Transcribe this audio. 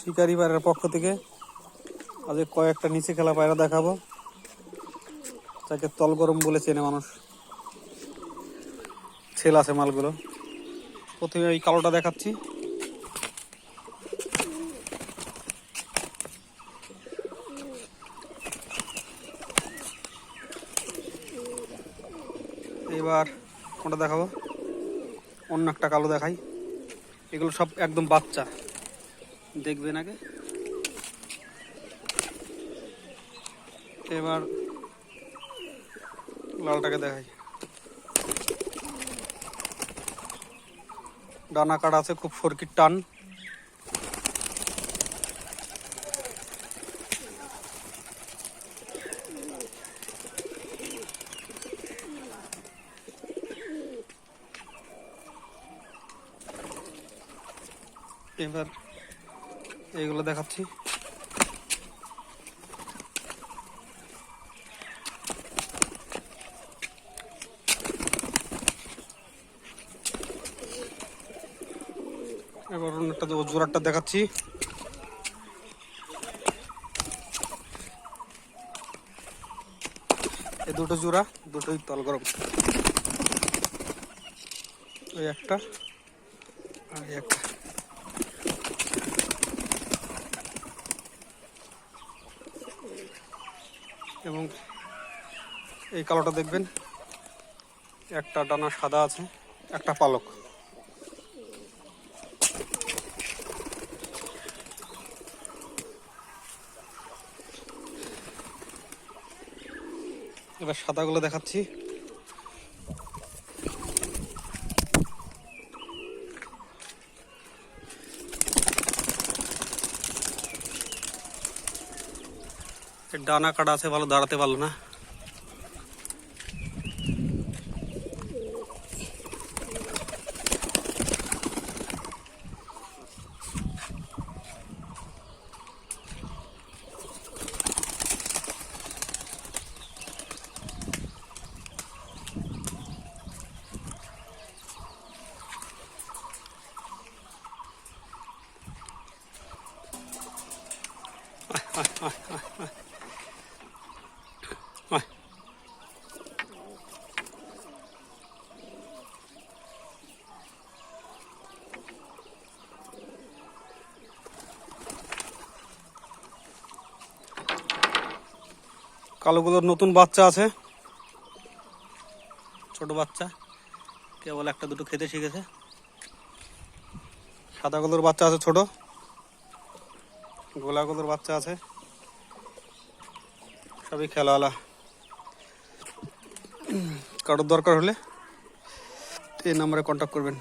শিকারি পায়রার পক্ষ থেকে আজ কয়েকটা নিচে খেলা পায়রা দেখাবো। তাকে তল গরম বলে চেনে মানুষ। ছেল আছে মালগুলো। প্রথমে এই কালোটা দেখাচ্ছি। এবার কোনটা দেখাবো? অন্য একটা কালো দেখাই। এগুলো সব একদম বাচ্চা। দেখবেন আগে এবার লালটাকে দেখাই ডানা কাটা আছে খুব ফরকির টান এবার এইগুলো দেখাচ্ছি। এবার অন্যটা জোড়াটা দেখাচ্ছি। এই দুটো জোড়া, দুটোই তল গরম। ওই একটা, আর একটা। এবং এই কালোটা দেখবেন একটা ডানা সাদা আছে একটা পালক। এবার সাদাগুলো দেখাচ্ছি। डाना कड़ा से वाल दाड़ते वाल ना Ha ha ha ha. কালোগুলোর নতুন বাচ্চা আছে। ছোট বাচ্চা। কেবল একটা, দুটো খেতে শিখেছে। সাদাগুলোর বাচ্চা আছে ছোট। গোলাগুলোর বাচ্চা আছে। সবই খেলাওয়ালা। কারোর দরকার হলে এই নাম্বারে কন্ট্যাক্ট করবেন।